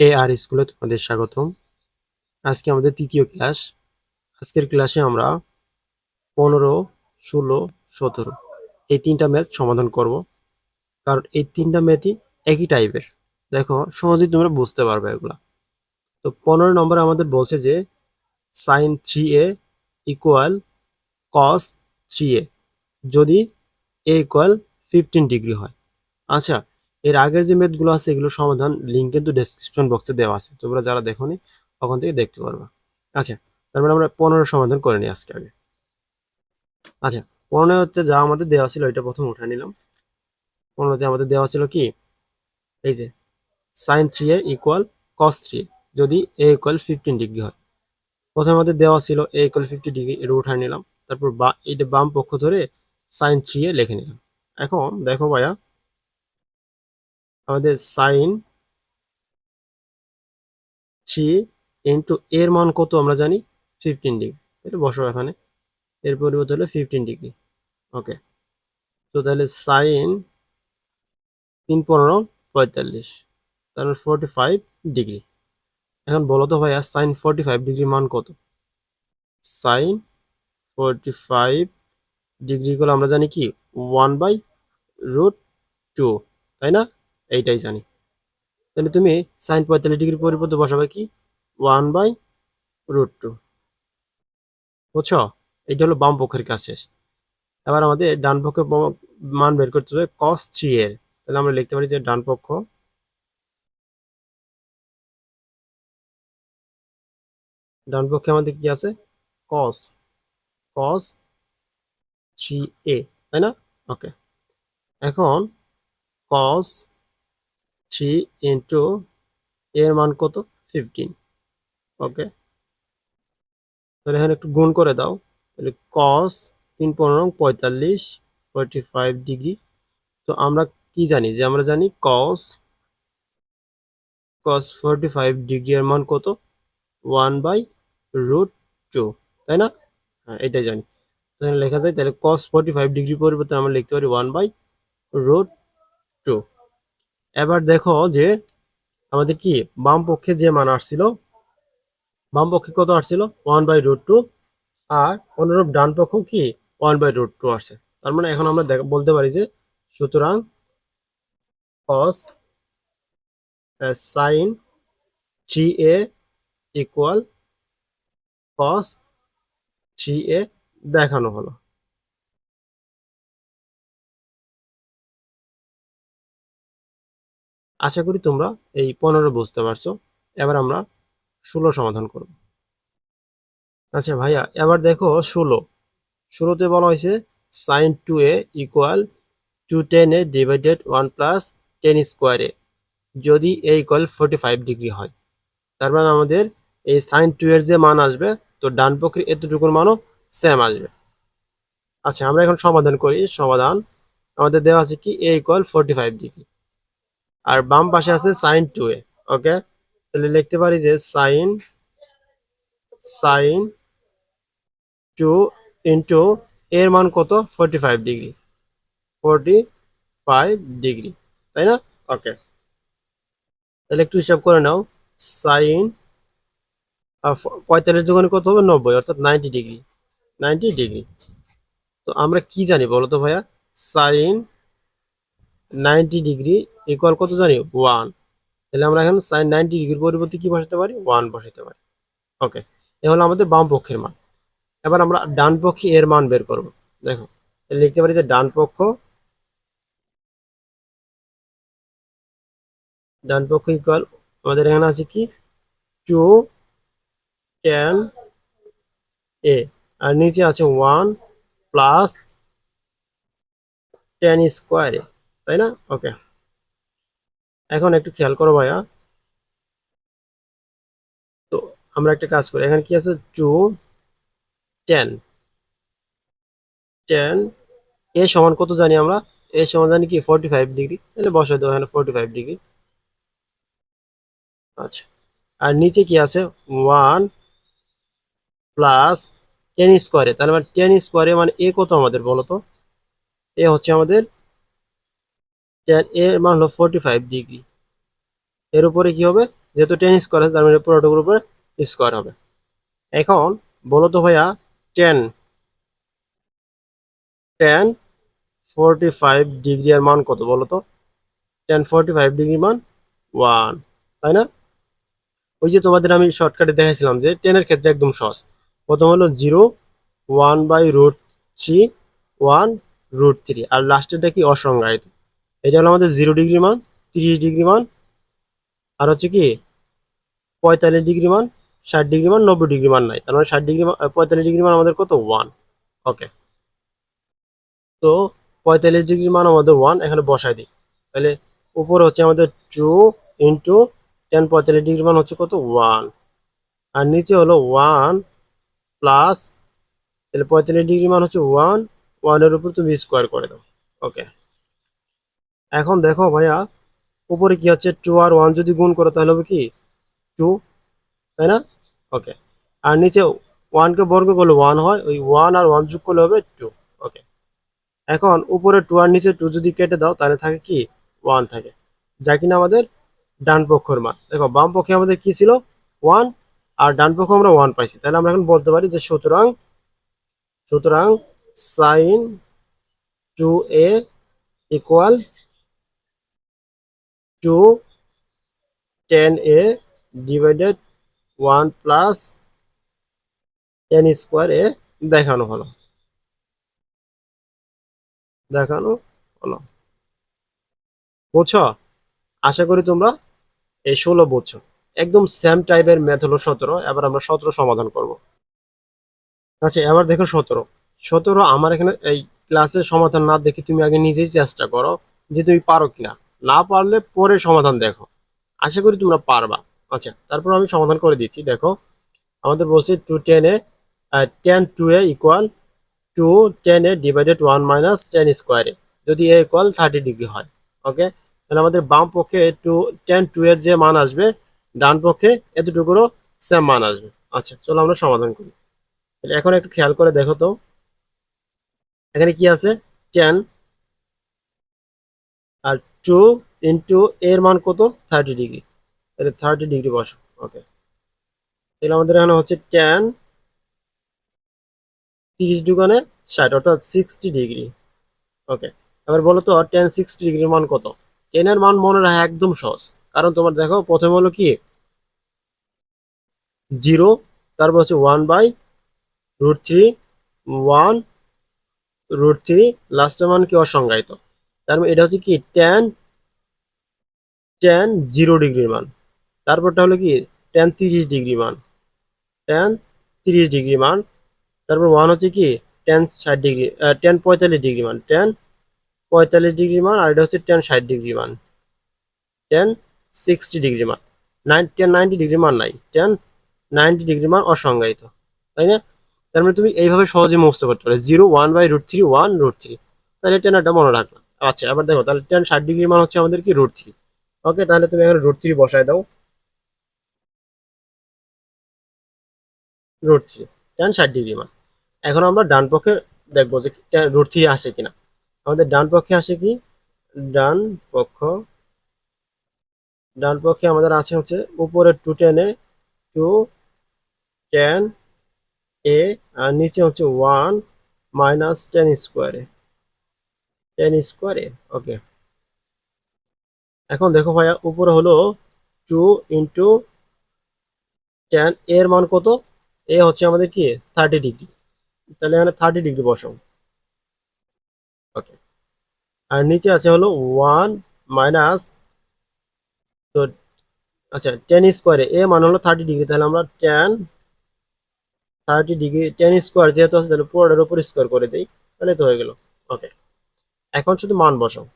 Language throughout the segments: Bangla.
এ আর স্কুলে তোমাদের স্বাগতম। আজকে আমাদের তৃতীয় ক্লাস। আজকের ক্লাসে আমরা পনেরো, ষোলো, সতেরো এই তিনটা ম্যাথ সমাধান করব। কারণ এই তিনটা ম্যাথই একই টাইপের। দেখো, সহজেই তোমরা বুঝতে পারবে এগুলা। তো পনেরো নম্বর আমাদের বলছে যে sine three A equal cos three A যদি এ ইকুয়াল ফিফটিন ডিগ্রি হয়। আচ্ছা এর আগের যে ম্যাথগুলো আছে এগুলো সমাধান লিঙ্ক কিন্তু ডেসক্রিপশন বক্সে দেওয়া আছে। তোমরা যারা দেখোনি, ওখান থেকে দেখতে পারবে। আচ্ছা তারপরে আমরা পনেরো সমাধান করে নিই আজকে আগে। আচ্ছা পনেরোতে যা আমাদের দেওয়া ছিল এটা প্রথম উঠে নিলাম। পনেরোতে আমাদের দেওয়া ছিল কি? এই যে sine three A equal cos three যদি এ ইকুয়াল ফিফটিন ডিগ্রি হয়। প্রথমে আমাদের দেওয়া ছিল এ ইকুয়াল ফিফটি ডিগ্রি এটা উঠায় নিলাম। তারপর বা এটা বাম পক্ষ ধরে সাইন থ্রি এ লিখে নিলাম। এখন দেখো ভাইয়া আমাদের সাইন থ্রি ইন্টু এর মান কত আমরা জানি? ফিফটিন ডিগ্রি এটা বসো এখানে। এর পরিবর্তে হলো ফিফটিন ডিগ্রি ওকে তো তাহলে সাইন তিন পনেরো পঁয়তাল্লিশ। তাহলে ফোরটি ফাইভ ডিগ্রি এখন বলো তো ভাইয়া সাইন ফোরটি ফাইভ ডিগ্রি মান কত? সাইন ফোরটি ফাইভ ডিগ্রিগুলো আমরা জানি কি? ওয়ান বাই রুট টু তাই না? এইটাই জানি। তাহলে তুমি সাইন পঁয়তাল্লিশ ডিগ্রি পরিবর্তে বসাবে কি? ওয়ান বাই রুট টু বুঝছ? এইটা হলো বাম পক্ষের কাজ শেষ। এবার আমাদের ডান পক্ষের মান বের করতে হবে কস থ্রি এর। তাহলে আমরা লিখতে পারি যে ডান পক্ষ ডান পক্ষে আমাদের কি আছে? কস কস থ্রি এ তাই না? ওকে এখন কস থ্রি ইন্টু এর মান কত? ফিফটিন ওকে তাহলে এখানে একটু গুণ করে দাও। তাহলে কস তিন পনেরো পঁয়তাল্লিশ ফোরটি ফাইভ ডিগ্রি তো আমরা কি জানি? যে আমরা জানি cos cos forty five degree এর মান কত? ওয়ান বাই রুট টু তাই না? হ্যাঁ এটাই জানি। তাহলে লেখা যায়, তাহলে কস ফোরটি ফাইভ ডিগ্রি পরিবর্তে আমরা লিখতে পারি ওয়ান বাই রুট টু এবার দেখো যে আমাদের কি, বাম পক্ষে যে মান আসছিল, বাম পক্ষে কত আসছিল? ওয়ান বাই রুট টু আর অনুরূপ ডান পক্ষ কি ওয়ান বাই রুট টু আসছে। তার মানে এখন আমরা বলতে পারি যে সুতরাং cos sine three A equal cos three A দেখানো হলো। আশা করি তোমরা এই পনেরো বুঝতে পারছ। এবার আমরা ষোলো সমাধান করব। আচ্ছা ভাইয়া, এবার দেখো ষোলো। ষোলোতে বলা হয়েছে sine two A equal two tan A divided one plus tan স্কোয়ারে যদি A equal forty five degree হয়। তার মানে আমাদের এই সাইন টু এর যে মান আসবে, তো ডান পক্ষের এতটুকুর মানও সেম আসবে। আচ্ছা আমরা এখন সমাধান করি। সমাধান আমাদের দেওয়া আছে কি A equal forty five degree আর বাম পাশে আছে সাইন টু এ ওকে তাহলে লিখতে পারি যে সাইন সাইন টু ইন্টু এর মান কত? Forty five degree forty five degree তাই না? ওকে তাহলে একটু হিসাব করে নাও। সাইন পঁয়তাল্লিশ দোকানে কত হবে? নব্বই, অর্থাৎ নাইনটি ডিগ্রি নাইনটি ডিগ্রি তো আমরা কি জানি বলো তো ভাইয়া? সাইন নাইনটি ডিগ্রি ইকুয়াল কত জানি? ওয়ান তাহলে আমরা এখন সাইন নাইনটি ডিগ্রির পরিবর্তে কি বসাতে পারি? ওয়ান বসাতে পারি। ওকে এ হলো আমাদের বাম পক্ষের মান। এবার আমরা ডান পক্ষে এর মান বের করব। দেখো লিখতে পারি যে ডান পক্ষ ডান পক্ষ ইকুয়াল আমাদের এখানে আছে কি? টু টেন এ আর নিচে আছে ওয়ান প্লাস টেন স্কোয়ারে তাই না? ওকে এখন একটু খেয়াল করো ভাইয়া। তো আমরা একটা কাজ করি। এখানে কি আছে? টু টেন টেন এ সমান কত জানি আমরা? এ সমান জানি কি? ফোরটি ফাইভ ডিগ্রি তাহলে বসাই দেবো এখানে ফোরটি ফাইভ ডিগ্রি আচ্ছা। আর নিচে কি আছে? ওয়ান প্লাস টেন স্কোয়ারে তাহলে মানে টেন স্কোয়ারে মানে এ কত আমাদের বলো তো? এ হচ্ছে আমাদের টেন এর মান হলো ফোরটি ফাইভ ডিগ্রি এর উপরে কি হবে? যেহেতু টেন স্কোয়ার আছে, তার মানে পুরোটুকুর উপরে স্কোয়ার হবে। এখন বলো তো ভাইয়া tan tan forty five degree এর মান কত বলো তো? টেন ফোরটি ফাইভ ডিগ্রি মান ওয়ান তাই না? ওই যে তোমাদের আমি শর্টকাটে দেখাইছিলাম যে টেনের ক্ষেত্রে একদম সহজ। প্রথম হলো zero one by root three one root three আর লাস্টেরটা কি অসংজ্ঞায়িত। এটা হলো আমাদের জিরো ডিগ্রি মান, তিরিশ ডিগ্রি মান, আর হচ্ছে কি পঁয়তাল্লিশ ডিগ্রি মান, ষাট ডিগ্রি মান, নব্বই ডিগ্রি মান নাই। তার মানে ষাট ডিগ্রি পঁয়তাল্লিশ ডিগ্রি মান আমাদের কত? ওয়ান ওকে তো পঁয়তাল্লিশ ডিগ্রি মান আমাদের ওয়ান এখানে বসাই দিই। তাহলে উপরে হচ্ছে আমাদের টু ইন্টু টেন পঁয়তাল্লিশ ডিগ্রি মান হচ্ছে কত? ওয়ান আর নিচে হলো ওয়ান প্লাস তাহলে পঁয়তাল্লিশ ডিগ্রি মান হচ্ছে ওয়ান ওয়ানের উপর তুমি স্কোয়ার করে দাও। ওকে এখন দেখো ভাইয়া, উপরে কি হচ্ছে টু আর ওয়ান যদি গুণ করো তাহলে হবে কি? টু তাই না? ওকে আর নিচে ওয়ানকে বর্গ করলে ওয়ান হয়, ওই ওয়ান আর ওয়ান যোগ করলে হবে টু ওকে এখন উপরে টু আর নিচে টু যদি কেটে দাও, তাহলে থাকে কি? ওয়ান থাকে। যা কিনা আমাদের ডান পক্ষের মান। দেখো, বাম পক্ষে আমাদের কি ছিল? ওয়ান আর ডান পক্ষে আমরা ওয়ান পাইছি। তাহলে আমরা এখন বলতে পারি যে সুতরাং সুতরাং sine two A equal tan A divided one plus tan square A দেখানো হলো। দেখানো হলো। বুঝছ? আশা করি তোমরা এই ষোলো বুঝছ। একদম সেম টাইপের ম্যাথ হলো সতেরো। এবার আমরা সতেরো সমাধান করব। আচ্ছা এবার দেখো সতেরো। সতেরো আমার এখানে এই ক্লাসের সমাধান না দেখে তুমি আগে নিজেই চেষ্টা করো যে তুমি পারো কিনা। না পারলে পরে সমাধান দেখো। আশা করি তোমরা পারবা। আচ্ছা তারপর আমি সমাধান করে দিচ্ছি। দেখো, আমাদের বলছে two tan A tan two A equal two tan A divided one minus tan স্কোয়ারে যদি এ ইকুয়াল থার্টি ডিগ্রি হয় ওকে তাহলে আমাদের বাম পক্ষে টু টেন টু এর যে মান আসবে, ডান পক্ষে এতটুকুরও সেম মান আসবে। আচ্ছা চলো আমরা সমাধান করি। তাহলে এখন একটু খেয়াল করে দেখো তো। এখানে কি আছে? টেন আর টু ইন্টু এর মান কত? Thirty degree. তাহলে থার্টি ডিগ্রি বসো। ওকে। তাহলে আমাদের এখানে হচ্ছে টেন তিরিশ দোকানে ষাট, অর্থাৎ সিক্সটি ডিগ্রি। ওকে। এবার বলো তো টেন সিক্সটি ডিগ্রির মান কত? টেনের মান মনে রাখা একদম সহজ। কারণ তোমার দেখো, প্রথমে হলো কি? জিরো তারপর হচ্ছে one by root three one root three লাস্টের মান কি? অসংজ্ঞায়িত। তার এটা হচ্ছে কি টেন টেন জিরো ডিগ্রির মান। তারপরটা হলো কি টেন তিরিশ ডিগ্রি মান। টেন তিরিশ ডিগ্রি মান। তারপর ওয়ান হচ্ছে কি টেন ষাট ডিগ্রি টেন পঁয়তাল্লিশ ডিগ্রি মান। টেন পঁয়তাল্লিশ ডিগ্রি মান আর এটা হচ্ছে টেন ষাট ডিগ্রি মান। টেন সিক্সটি ডিগ্রি মান। নাইন টেন নাইনটি ডিগ্রি মান নাই। টেন নাইনটি ডিগ্রি মান অসংজ্ঞায়িত। তাই না? তার মানে তুমি এইভাবে সহজে মুখস্থ করতে পারো। Zero one by root three one root three তাহলে টেনটা মনে রাখলাম আচ্ছা এবার দেখো, তাহলে টেন ষাট ডিগ্রি মান হচ্ছে আমাদের কি রুট থ্রি ওকে তাহলে তুমি এখানে রুট থ্রি বসায় দাও। রুট থ্রি টেন ষাট ডিগ্রি মান। এখন আমরা ডান পক্ষে দেখব যে রুট থ্রি আসে কিনা। আমাদের ডান পক্ষে আসে কি? ডান পক্ষ, ডান পক্ষে আমাদের আছে হচ্ছে উপরে টু টেনে টু টেন এ, আর নিচে হচ্ছে ওয়ান মাইনাস টেন স্কোয়ারে টেন স্কোয়ারে ওকে এখন দেখো ভাইয়া, উপরে হলো টু ইন্টু টেন এর মান কত? এ হচ্ছে আমাদের কি? থার্টি ডিগ্রি তাহলে এখানে থার্টি ডিগ্রি বসাও। ওকে আর নিচে আছে হলো ওয়ান মাইনাস তো আচ্ছা টেন স্কোয়ারে এ মান হলো থার্টি ডিগ্রি তাহলে আমরা ten thirty degree ten square যেহেতু আছে, তাহলে পুরোটার উপর স্কোয়ার করে দিই, তাহলে তো হয়ে গেল। ওকে এখন শুধু মান বসাও।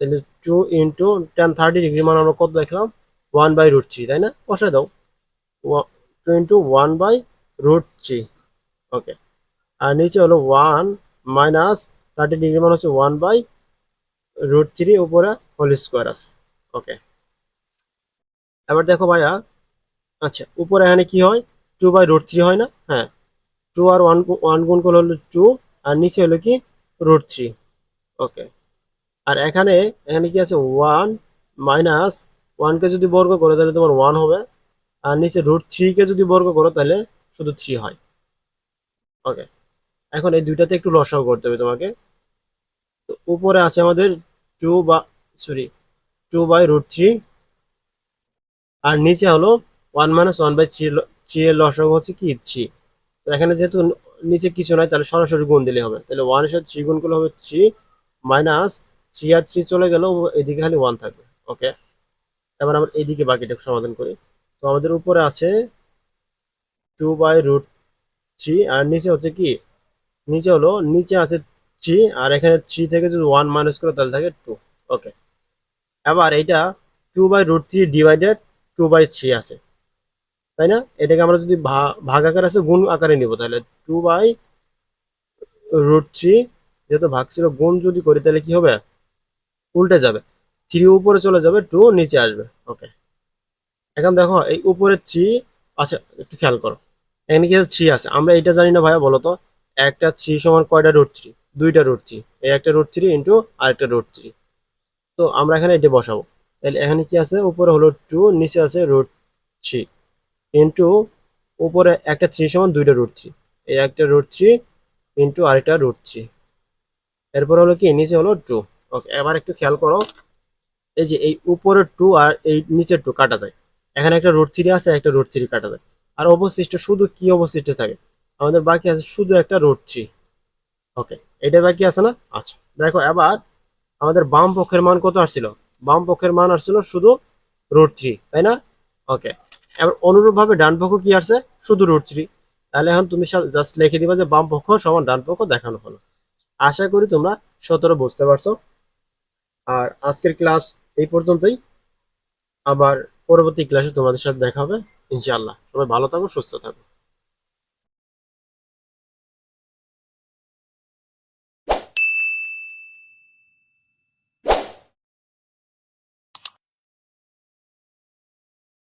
তাহলে two into ten thirty degree মান আমরা কত দেখলাম? ওয়ান বাই রুট থ্রি তাই না? বসায় দাও। Two into one by root three okay আর নিচে হলো ওয়ান মাইনাস থার্টি ডিগ্রি মান হচ্ছে ওয়ান বাই রুট থ্রি উপরে হোল স্কোয়ার আছে। ওকে এবার দেখো ভাইয়া। আচ্ছা উপরে এখানে কি হয়? টু বাই রুট থ্রি হয় না? হ্যাঁ। টু আর ওয়ান ওয়ান গুণ করলে হলো টু আর নিচে হলো কি? Root three okay. আর এখানে এখানে কি আছে? ওয়ান মাইনাস ওয়ানকে যদি বর্গ করো, তাহলে তোমার ওয়ান হবে। আর নিচে রুট থ্রিকে যদি বর্গ করো, তাহলে শুধু থ্রি হয়। ওকে। এখন এই দুইটাতে একটু লসাও করতে হবে তোমাকে। তো উপরে আছে আমাদের টু বা sorry two by root three আর নিচে হলো one minus one by three three এর লসাগু হচ্ছে কি? থ্রি এখানে যেহেতু নিচে কিছু নাই, তাহলে সরাসরি গুণ দিলে হবে। তাহলে ওয়ানের সাথে থ্রি গুণ করলে হবে থ্রি মাইনাস থ্রি আর থ্রি চলে গেলেও এদিকে খালি ওয়ান থাকবে ওকে এবার আমরা এইদিকে বাকিটা সমাধান করি। তো আমাদের উপরে আছে টু বাই রুট থ্রি আর নিচে হচ্ছে কি? নিচে হলো, নিচে আছে থ্রি আর এখানে থ্রি থেকে যদি ওয়ান মাইনাস করে, তাহলে থাকে টু ওকে এবার এইটা two by root three divided two by three আছে, তাই না? এটাকে আমরা যদি ভাগ আকার আছে, গুণ আকারে নিব, তাহলে টু বাই রুট থ্রি যেহেতু ভাগ ছিল গুণ যদি করি, তাহলে কি হবে? উল্টে যাবে। থ্রি উপরে চলে যাবে, টু নিচে আসবে। ওকে এখন দেখো, এই উপরে থ্রি আছে, একটু খেয়াল করো। এখানে কি থ্রি আছে। আমরা এটা জানি না ভাইয়া, বলো তো। একটা থ্রি সমান কয়টা রুট থ্রি দুইটা রুট থ্রি এই একটা রুট থ্রি ইন্টু আরেকটা রুট থ্রি তো আমরা এখানে এটা বসাবো। তাহলে এখানে কি আছে? উপরে হলো টু নিচে আছে রুট থ্রি ইন্টু উপরে একটা থ্রি সমান দুইটা রুট থ্রি এই একটা রুট থ্রি ইন্টু আরেকটা রুট থ্রি এরপর হলো কি? নিচে হলো টু ওকে এবার একটু খেয়াল করো। এই যে এই উপরের টু আর এই নিচের টু কাটা যায়। এখানে একটা রুট থ্রি আছে, একটা রুট থ্রি কাটা যায়। আর অবশিষ্ট শুধু কি অবশিষ্ট থাকে? আমাদের বাকি আছে শুধু একটা রুট থ্রি ওকে এটা বাকি আছে না? আচ্ছা দেখো, এবার আমাদের বাম পক্ষের মান কত আসছিল? বাম পক্ষের মান আসছিল শুধু রুট থ্রি তাই না? ওকে এবার অনুরূপভাবে ডান পক্ষ কি আসছে? শুধু রুট থ্রি তাহলে এখন তুমি জাস্ট লিখে দিবা যে বাম পক্ষ সমান ডান পক্ষ দেখানো হলো। আশা করি তোমরা সতেরো বুঝতে পারছ। আর আজকের ক্লাস এই পর্যন্তই। আবার পরবর্তী ক্লাসে তোমাদের সাথে দেখা হবে, ইনশাআল্লাহ। সবাই ভালো থাকো, সুস্থ থাকো।